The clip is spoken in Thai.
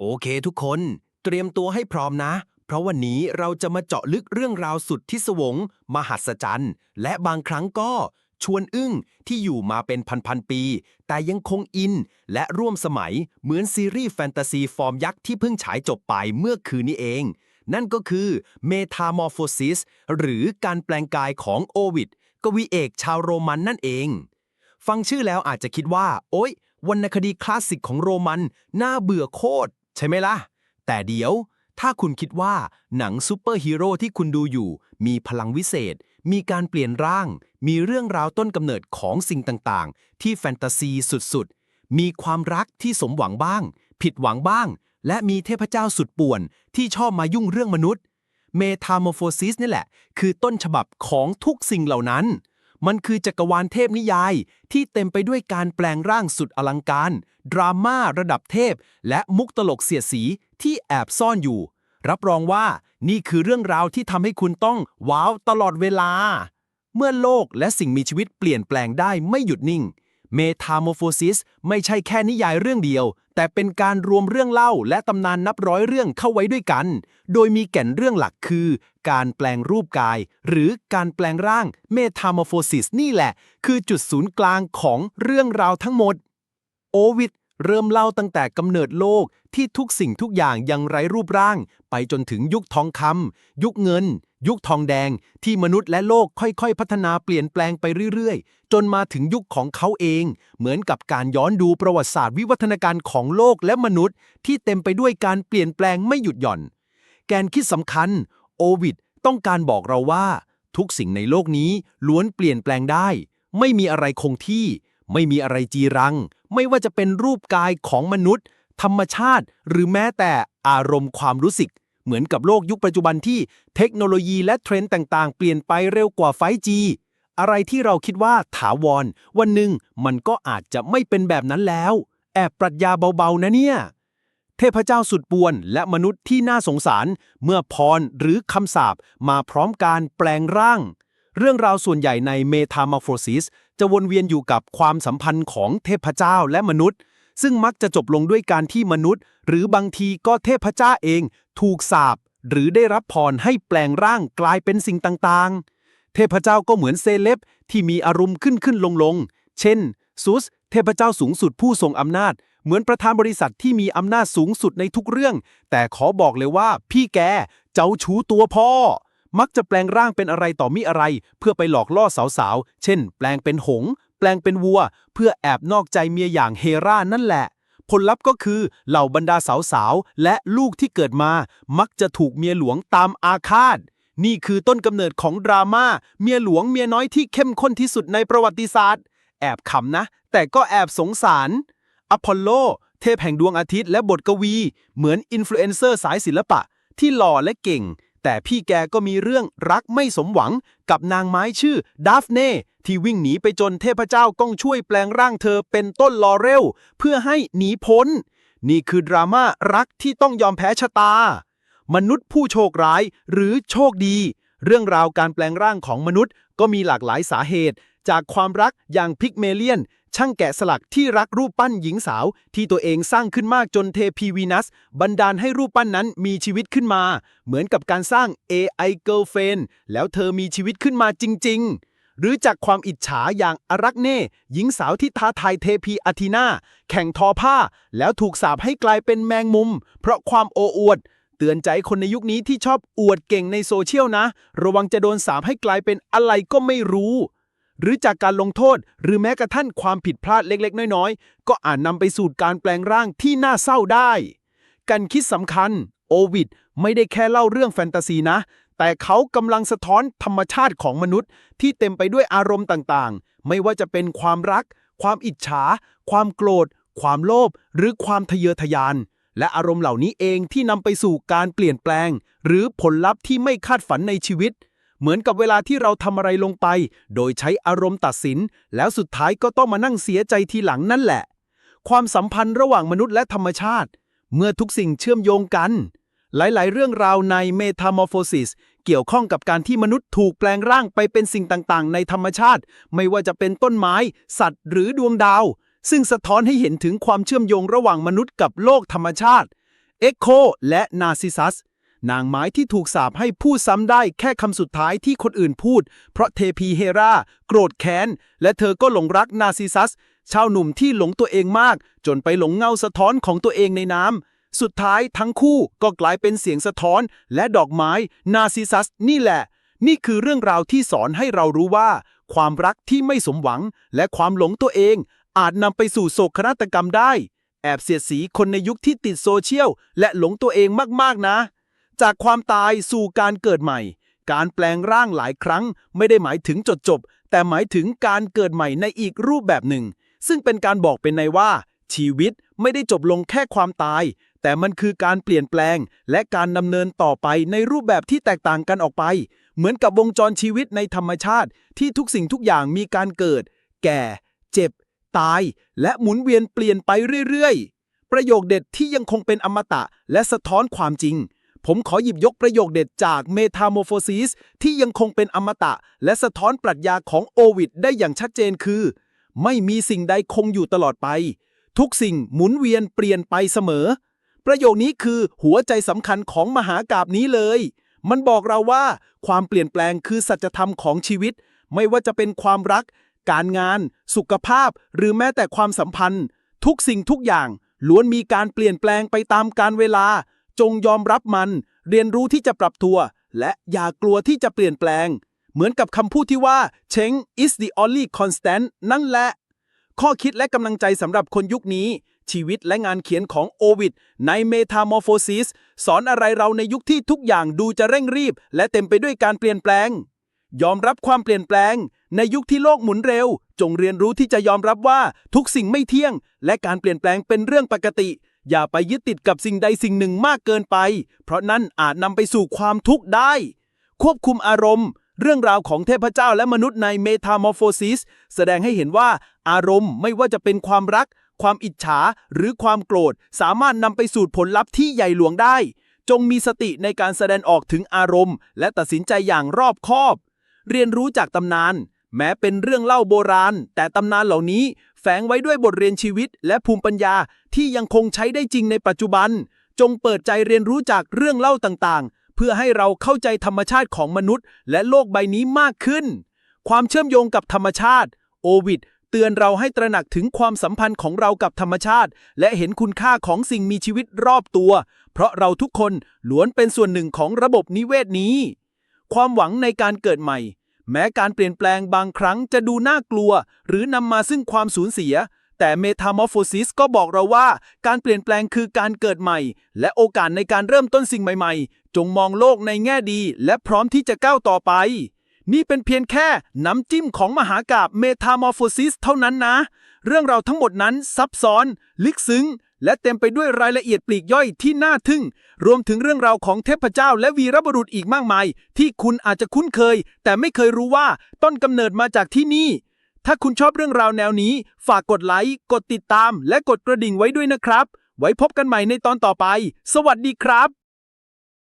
โอเคทุกคน เตรียมตัวให้พร้อมนะ เพราะวันนี้เราจะมาเจาะลึกเรื่องราวสุดที่สวง มหัศจรรย์ และบางครั้งก็ ชวนอึ้งที่อยู่มาเป็นพันๆปี แต่ยังคงอิน และร่วมสมัยเหมือนซีรีส์แฟนตาซีฟอร์มยักษ์ที่เพิ่งฉายจบไปเมื่อคืนนี้เอง นั่นก็คือ Metamorphosis หรือการแปลงกายของโอวิดกวีเอกชาวโรมันนั่นเอง ฟังชื่อแล้วอาจจะคิดว่า โอ๊ยวรรณคดีคลาสสิกของโรมัน น่าเบื่อโคตร ใช่ไหมล่ะ แต่เดี๋ยว ถ้าคุณคิดว่าหนังซูเปอร์ฮีโร่ที่คุณดูอยู่ มีพลังวิเศษ มีการเปลี่ยนร่าง มีเรื่องราวต้นกำเนิดของสิ่งต่างๆ ที่แฟนตาซีสุดๆ มีความรักที่สมหวังบ้าง ผิดหวังบ้าง และมีเทพเจ้าสุดป่วนที่ชอบมายุ่งเรื่องมนุษย์เมทาโมอร์โฟซิสนี่แหละ คือต้นฉบับของทุกสิ่งเหล่านั้น มันคือจักรวาลเทพนิยาย ที่เต็มไปด้วยการแปลงร่างสุดอลังการ ดราม่าระดับเทพ และมุกตลกเสียดสีที่แอบซ่อนอยู่ รับรองว่านี่คือเรื่องราวที่ทำให้คุณต้องว้าวตลอดเวลา เมื่อโลกและสิ่งมีชีวิตเปลี่ยนแปลงได้ไม่หยุดนิ่ง เมทามอร์โฟซิสไม่ใช่แค่นิยายเรื่องเดียว แต่เป็นการรวมเรื่องเล่าและตำนานนับร้อยเรื่องเข้าไว้ด้วยกัน โดยมีแก่นเรื่องหลักคือ การแปลงรูปกาย หรือการแปลงร่างเมทามอร์โฟซิสนี่แหละ คือจุดศูนย์กลางของเรื่องราวทั้งหมด โอวิดเริ่มเล่าตั้งแต่กำเนิดโลกที่ทุกสิ่งทุกอย่างยังไร้รูปร่าง ไปจนถึงยุคทองคำยุคเงิน ยุคทองแดงที่มนุษย์และโลกค่อยๆ พัฒนาเปลี่ยนแปลงไปเรื่อยๆ จนมาถึงยุคของเขาเอง เหมือนกับการย้อนดูประวัติศาสตร์วิวัฒนาการของโลกและมนุษย์ ที่เต็มไปด้วยการเปลี่ยนแปลงไม่หยุดหย่อน แกนคิดสำคัญ โอวิดต้องการบอกเราว่า ทุกสิ่งในโลกนี้ล้วนเปลี่ยนแปลงได้ ไม่มีอะไรคงที่ ไม่มีอะไรจีรัง ไม่ว่าจะเป็นรูปกายของมนุษย์ ธรรมชาติ หรือแม้แต่อารมณ์ความรู้สึก เหมือนกับโลกยุคปัจจุบันที่เทคโนโลยีและเทรนด์ต่างๆ เปลี่ยนไปเร็วกว่า 5G อะไรที่เราคิดว่าถาวร วันหนึ่งมันก็อาจจะไม่เป็นแบบนั้นแล้ว แอบปรัชญาเบา ๆ นะเนี่ย เทพเจ้าสุดปวนและมนุษย์ที่น่าสงสาร เมื่อพรหรือคำสาปมาพร้อมการแปลงร่าง เรื่องราวส่วนใหญ่ใน Metamorphosis จะวนเวียนอยู่กับความสัมพันธ์ของเทพเจ้าและมนุษย์ ซึ่งมักจะจบลงด้วยการที่มนุษย์ หรือบางทีก็เทพเจ้าเอง ถูกสาปหรือได้รับพรให้แปลงร่างกลายเป็นสิ่งต่างๆ เทพเจ้าก็เหมือนเซเลบที่มีอารมณ์ขึ้นขึ้นลงลงๆเช่นซุสเทพเจ้าสูงสุดผู้ทรงอำนาจ เหมือนประธานบริษัทที่มีอำนาจสูงสุดในทุกเรื่อง แต่ขอบอกเลยว่าพี่แกเจ้าชูตัวพ่อ มักจะแปลงร่างเป็นอะไรต่อมิอะไร เพื่อไปหลอกล่อสาวๆ เช่น แปลงเป็นหง แปลงเป็นวัว เพื่อแอบนอกใจเมียอย่างเฮรานั่นแหละ ผลลัพธ์ก็คือเหล่าบรรดาสาวๆ และลูกที่เกิดมา มักจะถูกเมียหลวงตามอาฆาต นี่คือต้นกำเนิดของดราม่าเมียหลวงเมียน้อยที่เข้มข้นที่สุดในประวัติศาสตร์ แอบขำนะ แต่ก็แอบสงสารอพอลโล เทพแห่งดวงอาทิตย์และบทกวี เหมือนอินฟลูเอนเซอร์สายศิลปะ ที่หล่อและเก่ง แต่พี่แกก็มีเรื่องรักไม่สมหวังกับนางไม้ชื่อดาฟเน่ที่วิ่งหนีไปจนเทพเจ้าก้องช่วยแปลงร่างเธอเป็นต้นลอเรล เพื่อให้หนีพ้น นี่คือดราม่ารักที่ต้องยอมแพ้ชะตา มนุษย์ผู้โชคร้ายหรือโชคดี เรื่องราวการแปลงร่างของมนุษย์ก็มีหลากหลายสาเหตุ จากความรักอย่างพิกเมเลียน ช่างแกะสลักที่รักรูปปั้นหญิงสาวที่ตัวเองสร้างขึ้นมากจนเทพีวีนัส บันดาลให้รูปปั้นนั้นมีชีวิตขึ้นมา เหมือนกับการสร้าง AI Girlfriend แล้วเธอมีชีวิตขึ้นมาจริง ๆ หรือจากความอิจฉาอย่างอารักเน่ หญิงสาวที่ท้าทายเทพีอาทีนาแข่งทอผ้า แล้วถูกสาปให้กลายเป็นแมงมุม เพราะความโอ้อวด เตือนใจคนในยุคนี้ที่ชอบอวดเก่งในโซเชียลนะ ระวังจะโดนสาปให้กลายเป็นอะไรก็ไม่รู้ หรือจากการลงโทษ หรือแม้กระทั่งความผิดพลาดเล็กๆ น้อยๆ ก็อาจนำไปสู่การแปลงร่างที่น่าเศร้าได้ การคิดสำคัญ โอวิดไม่ได้แค่เล่าเรื่องแฟนตาซีนะ แต่เขากำลังสะท้อนธรรมชาติของมนุษย์ ที่เต็มไปด้วยอารมณ์ต่างๆ ไม่ว่าจะเป็นความรัก ความอิจฉา ความโกรธ ความโลภ หรือความทะเยอทะยาน และอารมณ์เหล่านี้เองที่นำไปสู่การเปลี่ยนแปลง หรือผลลัพธ์ที่ไม่คาดฝันในชีวิต เหมือนกับเวลาที่เราทำอะไรลงไป โดยใช้อารมณ์ตัดสิน แล้วสุดท้ายก็ต้องมานั่งเสียใจทีหลังนั่นแหละ ความสัมพันธ์ระหว่างมนุษย์และธรรมชาติ เมื่อทุกสิ่งเชื่อมโยงกัน หลายๆ เรื่องราวใน Metamorphosis เกี่ยวข้องกับการที่มนุษย์ถูกแปลงร่างไปเป็นสิ่งต่างๆ ในธรรมชาติ ไม่ว่าจะเป็นต้นไม้ สัตว์ หรือดวงดาว ซึ่งสะท้อนให้เห็นถึงความเชื่อมโยงระหว่างมนุษย์กับโลกธรรมชาติเอ็กโคและนาซิซัส นางไม้ที่ถูกสาปให้พูดซ้ำได้แค่คำสุดท้ายที่คนอื่นพูด เพราะเทพีเฮราโกรธแค้น และเธอก็หลงรักนาซิซัส ชาวหนุ่มที่หลงตัวเองมาก จนไปหลงเงาสะท้อนของตัวเองในน้ำ สุดท้ายทั้งคู่ก็กลายเป็นเสียงสะท้อนและดอกไม้นาซิซัสนี่แหละ นี่คือเรื่องราวที่สอนให้เรารู้ว่า ความรักที่ไม่สมหวัง และความหลงตัวเอง อาจนำไปสู่โศกนาฏกรรมได้ แอบเสียดสีคนในยุคที่ติดโซเชียลและหลงตัวเองมากๆนะ จากความตายสู่การเกิดใหม่ การแปลงร่างหลายครั้งไม่ได้หมายถึงจดจบ แต่หมายถึงการเกิดใหม่ในอีกรูปแบบหนึ่ง ซึ่งเป็นการบอกเป็นในว่า ชีวิตไม่ได้จบลงแค่ความตาย แต่มันคือการเปลี่ยนแปลง และการดำเนินต่อไปในรูปแบบที่แตกต่างกันออกไป เหมือนกับวงจรชีวิตในธรรมชาติ ที่ทุกสิ่งทุกอย่างมีการเกิด แก่ เจ็บ ตาย และหมุนเวียนเปลี่ยนไปเรื่อยๆ ประโยคเด็ดที่ยังคงเป็นอมตะและสะท้อนความจริง ผมขอหยิบยกประโยคเด็ดจาก Metamorphosis ที่ยังคงเป็นอมตะ และสะท้อนปรัชญาของโอวิดได้อย่างชัดเจนคือ ไม่มีสิ่งใดคงอยู่ตลอดไป ทุกสิ่งหมุนเวียนเปลี่ยนไปเสมอ ประโยคนี้คือหัวใจสำคัญของมหากาบนี้เลย มันบอกเราว่าความเปลี่ยนแปลงคือสัจธรรมของชีวิต ไม่ว่าจะเป็นความรัก การงาน สุขภาพ หรือแม้แต่ความสัมพันธ์ ทุกสิ่งทุกอย่างล้วนมีการเปลี่ยนแปลงไปตามกาลเวลา จงยอมรับมัน เรียนรู้ที่จะปรับตัว และอย่ากลัวที่จะเปลี่ยนแปลง เหมือนกับคำพูดที่ว่า change is the only constant นั่นแหละ ข้อคิดและกำลังใจสำหรับคนยุคนี้ ชีวิตและงานเขียนของโอวิดใน Metamorphosis สอนอะไรเราในยุคที่ทุกอย่างดูจะเร่งรีบ และเต็มไปด้วยการเปลี่ยนแปลง ยอมรับความเปลี่ยนแปลง ในยุคที่โลกหมุนเร็ว จงเรียนรู้ที่จะยอมรับว่าทุกสิ่งไม่เที่ยง และการเปลี่ยนแปลงเป็นเรื่องปกติ อย่าไปยึดติดกับสิ่งใดสิ่งหนึ่งมากเกินไป เพราะนั่นอาจนำไปสู่ความทุกข์ได้ ควบคุมอารมณ์ เรื่องราวของเทพเจ้าและมนุษย์ใน Metamorphosis แสดงให้เห็นว่าอารมณ์ไม่ว่าจะเป็นความรัก ความอิจฉา หรือความโกรธ สามารถนำไปสู่ผลลัพธ์ที่ใหญ่หลวงได้ จงมีสติในการแสดงออกถึงอารมณ์ และตัดสินใจอย่างรอบคอบ เรียนรู้จากตำนาน แม้เป็นเรื่องเล่าโบราณ แต่ตำนานเหล่านี้ แฝงไว้ด้วยบทเรียนชีวิตและภูมิปัญญาที่ยังคงใช้ได้จริงในปัจจุบัน จงเปิดใจเรียนรู้จากเรื่องเล่าต่างๆ เพื่อให้เราเข้าใจธรรมชาติของมนุษย์ และโลกใบนี้มากขึ้น ความเชื่อมโยงกับธรรมชาติ โอวิดเตือนเราให้ตระหนักถึงความสัมพันธ์ของเรากับธรรมชาติ และเห็นคุณค่าของสิ่งมีชีวิตรอบตัว เพราะเราทุกคนล้วนเป็นส่วนหนึ่งของระบบนิเวศนี้ ความหวังในการเกิดใหม่ แม้การเปลี่ยนแปลงบางครั้งจะดูน่ากลัว หรือนำมาซึ่งความสูญเสีย แต่เมทามอร์โฟซิสก็บอกเราว่า การเปลี่ยนแปลงคือการเกิดใหม่ และโอกาสในการเริ่มต้นสิ่งใหม่ๆ จงมองโลกในแง่ดี และพร้อมที่จะก้าวต่อไป นี่เป็นเพียงแค่น้ำจิ้มของมหากาบเมทามอร์โฟซิสเท่านั้นนะ เรื่องราวทั้งหมดนั้นซับซ้อน ลึกซึ้ง และเต็มไปด้วยรายละเอียดปลีกย่อยที่น่าทึ่ง รวมถึงเรื่องราวของเทพเจ้าและวีรบุรุษอีกมากมาย ที่คุณอาจจะคุ้นเคย แต่ไม่เคยรู้ว่าต้นกำเนิดมาจากที่นี่ ถ้าคุณชอบเรื่องราวแนวนี้ ฝากกดไลค์ กดติดตาม และกดกระดิ่งไว้ด้วยนะครับ ไว้พบกันใหม่ในตอนต่อไป สวัสดีครับ